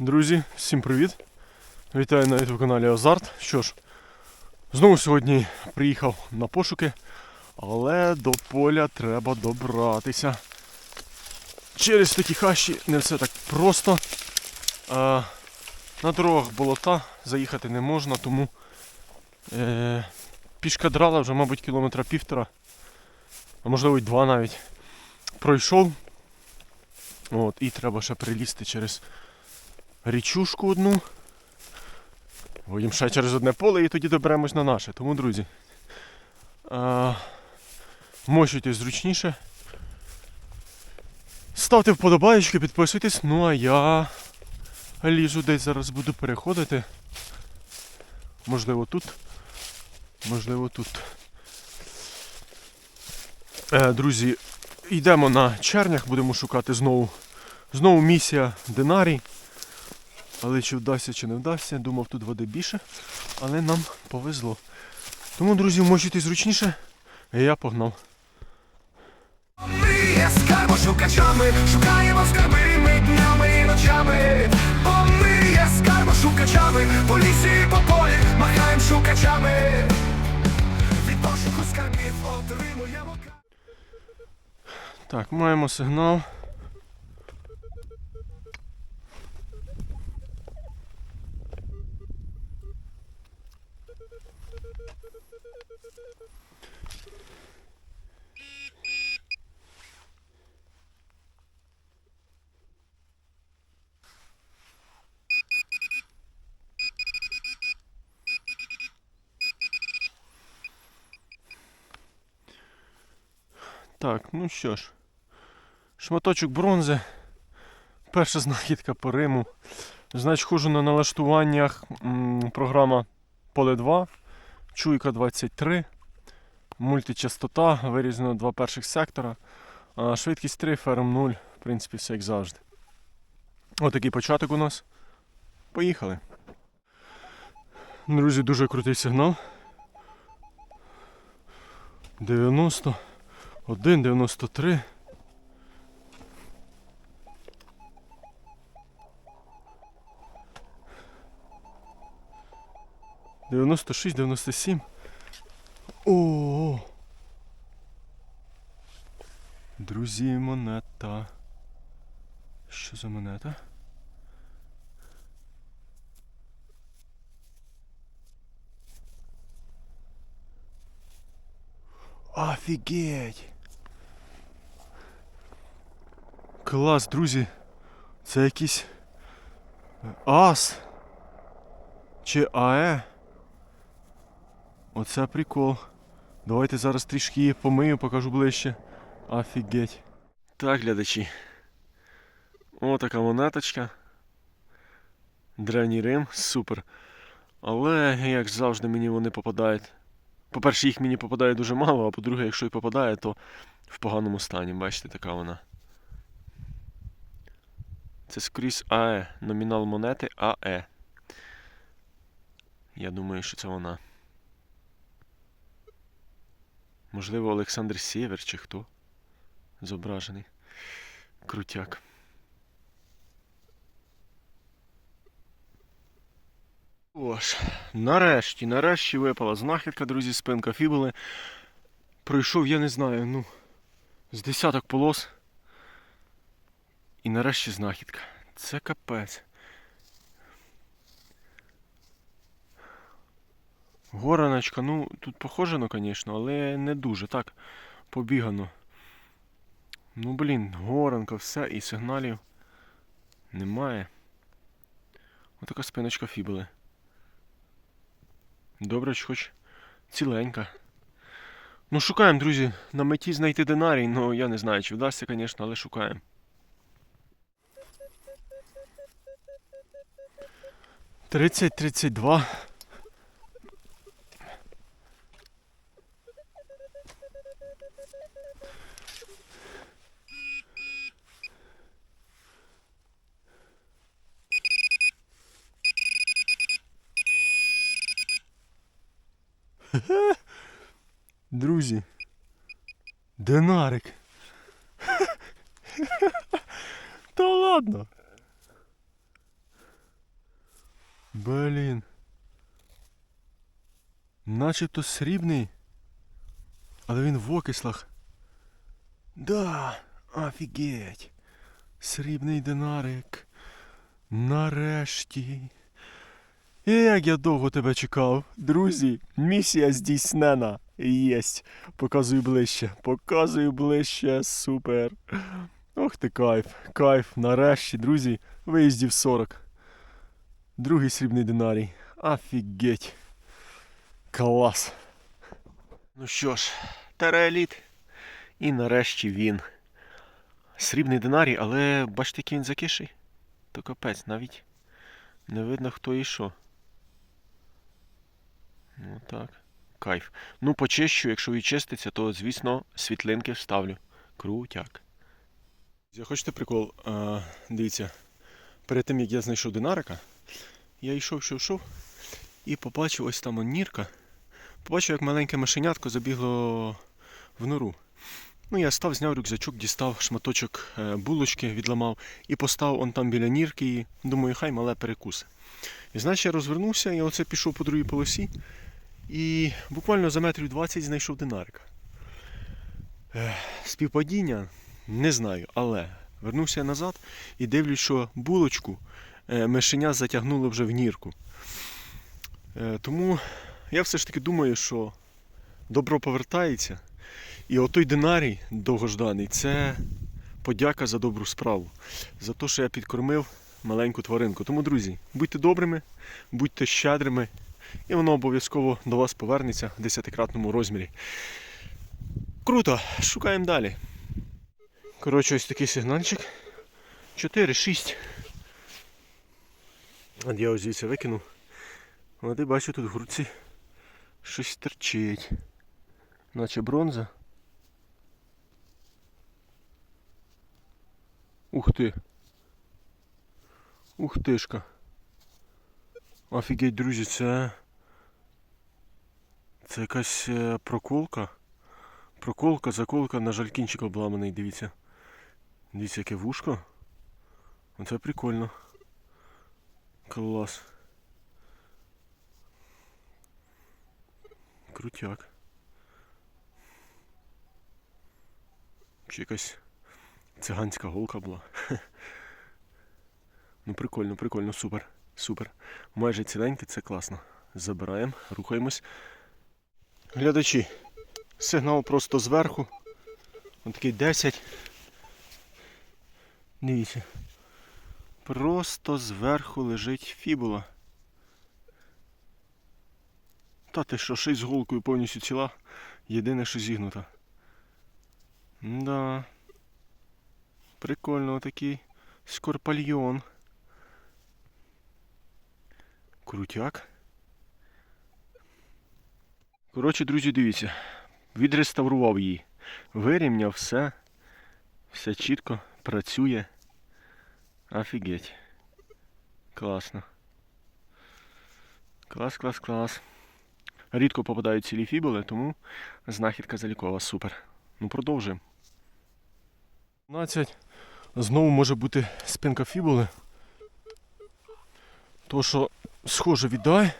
Друзі, всім привіт! Вітаю на youtube каналі Азарт. Що ж, знову сьогодні приїхав на пошуки, але до поля треба добратися. Через такі хащі не все так просто. А, на дорогах болота заїхати не можна, тому е, пішка драла вже, мабуть, кілометра півтора, а можливо й два навіть. Пройшов. От, і треба ще прилізти через річушку одну. Потім ще через одне поле і тоді доберемось на наше. Тому, друзі, а, мощуйтесь зручніше. Ставте вподобаєчки, підписуйтесь. Ну а я лізу десь зараз буду переходити. Можливо тут. Можливо тут. Е, друзі, йдемо на чернях, будемо шукати знову. Знову місія Динарій. Але чи вдасться, чи не вдасться, думав тут води більше, але нам повезло. Тому, друзі, вмочуйтесь зручніше, і я погнав. Ми є скарбошукачами, шукаємо скарби ми днями і ночами. Бо ми є скарбошукачами, по лісі, по полі, махаєм шукачами. Від пошуку скарбів отримуємо Так, маємо сигнал. Так, ну що ж. Шматочок бронзи. Перша знахідка по Риму. Значить, ходжу на налаштуваннях м, програма Поле 2, Чуйка 23, мультичастота, вирізано два перших сектора. А, швидкість 3, ферм 0, в принципі, все як завжди. Отакий початок у нас. Поїхали. Друзі, дуже крутий сигнал. 90, 1, 93. Дев'яносто шість, дев'яносто сім. О. Друзі, монета. Що за монета? Офігеть! Клас, друзі. Це якийсь ас. Чи АЕ? Оце прикол. Давайте зараз трішки її помию, покажу ближче. Офігеть. Так, глядачі. О, така монеточка. Древній Рим, супер. Але, як завжди, мені вони попадають. По-перше, їх мені попадає дуже мало, а по-друге, якщо і попадає, то в поганому стані. Бачите, така вона. Це скрізь АЕ. Номінал монети АЕ. Я думаю, що це вона. Можливо, Олександр Сєвер чи хто зображений. Крутяк. Ож, нарешті, нарешті випала знахідка, друзі, спинка фібули. Пройшов, я не знаю, ну, з десяток полос. І нарешті знахідка. Це капець. Гораночка, ну, тут похожено, звісно, але не дуже. Так, побігано. Ну, блін, горанка, все, і сигналів немає. Отака спиночка фібули. Добре, хоч ціленька. Ну, шукаємо, друзі, на меті знайти динарій, ну я не знаю, чи вдасться, звісно, але шукаємо. Тридцять тридцять два. Друзі. Динарик. Та ладно. Блін. Начебто срібний. Але він в окислах. Да, офігеть. Срібний динарик. Нарешті. І як я довго тебе чекав. Друзі, місія здійснена. Єсть. Показую ближче. Показую ближче. Супер. Ох ти кайф. Кайф. Нарешті, друзі, виїздів 40. Другий срібний динарій. Офігеть. Клас. Ну що ж, терееліт. І нарешті він. Срібний динарій, але бачите, який він закиший. То капець, навіть не видно хто і що. Ну так. Кайф. Ну, почищу, якщо відчиститься, то, звісно, світлинки вставлю. Крутяк. Хочете прикол? А, дивіться, перед тим як я знайшов динарика, я йшов, йшов, йшов і побачив ось там нірка. Побачив, як маленьке мишенятко забігло в нору. Ну, я став, зняв рюкзачок, дістав шматочок е, булочки, відламав і поставив он там біля нірки і думаю, хай мале перекусе. І значить я розвернувся і оце пішов по другій полосі. І буквально за метрів 20 знайшов динарика. Е, Співпадіння не знаю, але вернувся я назад і дивлюсь, що булочку мишеня затягнуло вже в нірку. Е, Тому я все ж таки думаю, що добро повертається. І отой динарій довгожданий це подяка за добру справу. За те, що я підкормив маленьку тваринку. Тому, друзі, будьте добрими, будьте щедрими, і воно обов'язково до вас повернеться в десятикратному розмірі. Круто, шукаємо далі. Коротше, ось такий сигнальчик. 4-6. От я ось звідси викинув. От і бачу тут в грудці щось терчить. Наче бронза. Ух ти. Ух тишка. Офігеть, друзі, це. Це якась е, проколка. Проколка, заколка, на жаль, кінчик обламаний, дивіться. Дивіться, яке вушко. Оце прикольно. Клас. Крутяк. Чи якась циганська голка була. Ну прикольно, прикольно, супер, супер. Майже ціленьке, це класно. Забираємо, рухаємось. Глядачі, сигнал просто зверху. Ось такий 10. Дивіться. Просто зверху лежить фібула. Та ти що, ще з голкою повністю ціла. Єдине, що зігнута. Да. Прикольно такий скорпальйон. Крутяк. Коротше, друзі, дивіться. Відреставрував її. Вирівняв все. Все чітко працює. Офігеть. Класно. Клас, клас, клас. Рідко попадають цілі фібули, тому знахідка залікова. Супер. Ну продовжуємо. 12. Знову може бути спинка фібули. То, що схоже віддай.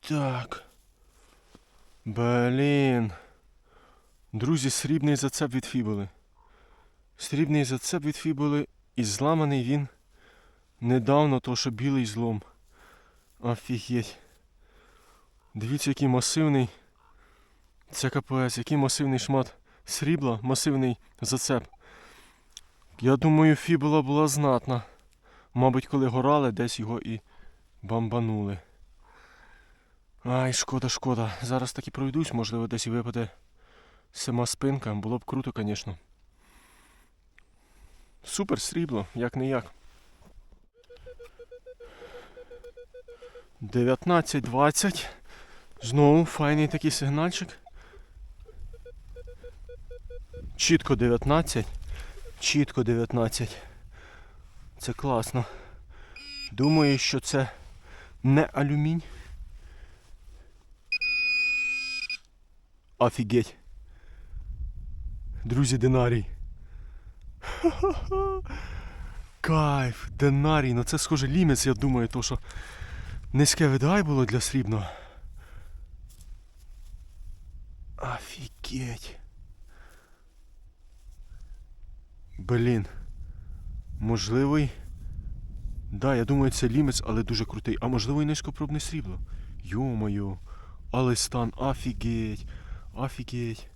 Так. Блін. Друзі, срібний зацеп від фібули. Срібний зацеп від фібули і зламаний він недавно, то що білий злом. Офігеть. Дивіться, який масивний. Це капець, який масивний шмат срібла, масивний зацеп. Я думаю, фібула була знатна. Мабуть, коли горали, десь його і бамбанули. Ай, шкода, шкода. Зараз так і пройдусь, можливо, десь і випаде сама спинка. Було б круто, звісно. Супер срібло, як не як. 19-20. Знову файний такий сигнальчик. Чітко 19. Чітко 19. Це класно. Думаю, що це не алюмінь. Офігеть. Друзі, динарій. Кайф, динарій. Ну це схоже лімець, я думаю, то що низьке видай було для срібного. Офігеть. Блін. Можливий. Да, я думаю, це лімець, але дуже крутий. А можливо і низькопробне срібло. Йо-моє. Але стан, офігеть. Офігеть.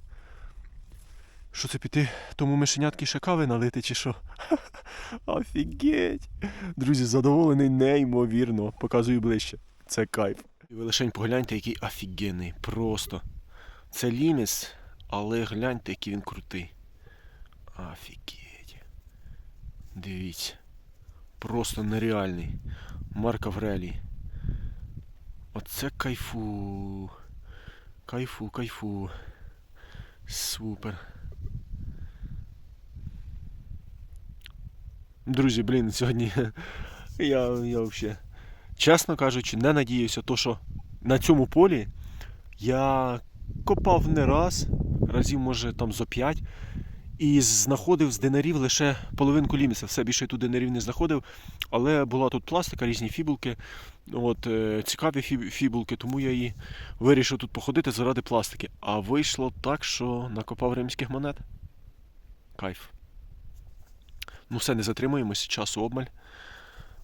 Що це піти тому мишенятки ще кави налити, чи що? Офігеть. Друзі, задоволений неймовірно. Показую ближче. Це кайф. І ви лишень погляньте, який офігенний. Просто. Це ліміс, але гляньте, який він крутий. Офігеть. Дивіться. Просто нереальний. Марк Аврелій. Оце кайфу. Кайфу, кайфу. Супер. Друзі, блін, сьогодні я, я взагалі, чесно кажучи, не надіюся, то що на цьому полі я копав не раз, разів може там зо п'ять, і знаходив з динарів лише половинку ліміса. Все більше я тут динарів не знаходив, але була тут пластика, різні фібулки, от, е, цікаві фібулки, тому я і вирішив тут походити заради пластики. А вийшло так, що накопав римських монет. Кайф. Ну все, не затримуємось, часу обмаль.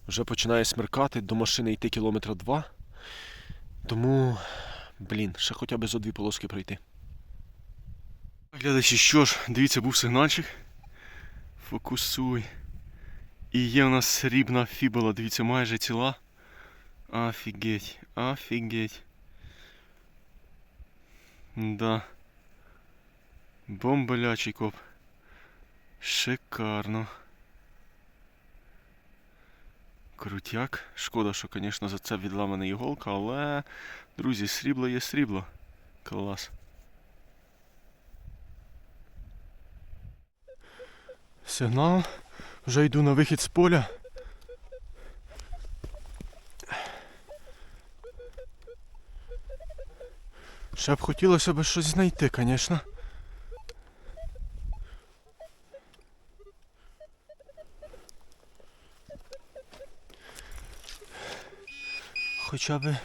Вже починає смеркати, до машини йти кілометра два. Тому, блін, ще хоча б зо дві полоски пройти. Глядачі, що ж, дивіться, був сигнальчик. Фокусуй. І є у нас срібна фібула, дивіться, майже ціла. Офігеть, офігеть. Да. Бомбелячий коп. Шикарно. Крутяк. Шкода, що, звісно, за це відламана іголка, але, друзі, срібло є срібло. Клас. Сигнал. Вже йду на вихід з поля. Ще б хотілося б щось знайти, звісно. Хоча б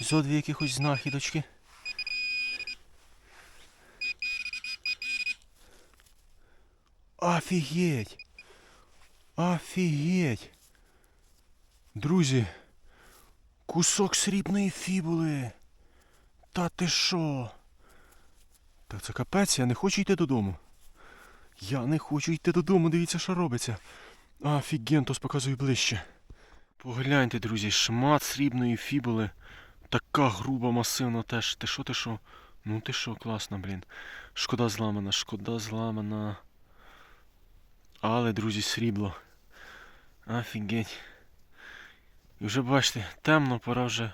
зо дві якихось знахідочки. Офігеть! Офігеть! Друзі, кусок срібної фібули. Та ти що? Так це капець, я не хочу йти додому. Я не хочу йти додому, дивіться, що робиться. Офігентос показую ближче. Погляньте, друзі, шмат срібної фібули. Така груба, масивна теж. Ти що, ти що? Ну ти що, класно, блін. Шкода зламана, шкода зламана. Але, друзі, срібло. Офігеть. І вже бачите, темно, пора вже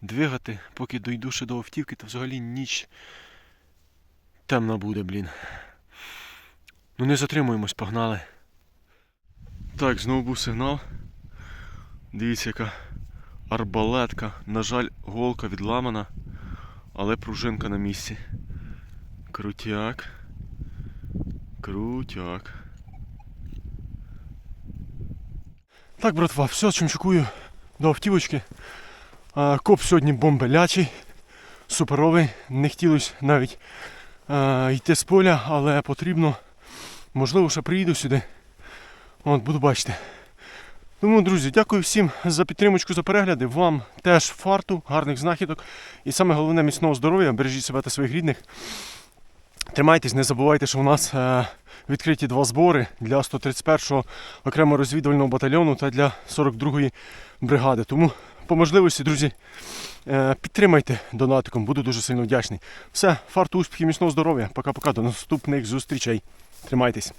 двигати, поки дойду ще до автівки, то взагалі ніч темна буде, блін. Ну не затримуємось, погнали. Так, знову був сигнал. Дивіться, яка арбалетка. На жаль, голка відламана, але пружинка на місці. Крутяк. Крутяк. Так, братва, все, чимчукую до автівочки. Коп сьогодні бомбелячий, суперовий. Не хотілося навіть йти з поля, але потрібно. Можливо, ще приїду сюди. От, буду бачити. Тому, друзі, дякую всім за підтримочку, за перегляди. Вам теж фарту, гарних знахідок. І саме головне міцного здоров'я. Бережіть себе та своїх рідних. Тримайтесь, не забувайте, що у нас е, відкриті два збори для 131-го окремо розвідувального батальйону та для 42-ї бригади. Тому по можливості, друзі, е, підтримайте донатиком, буду дуже сильно вдячний. Все, фарту, успіхів, міцного здоров'я. Пока-пока, до наступних зустрічей. Тримайтесь.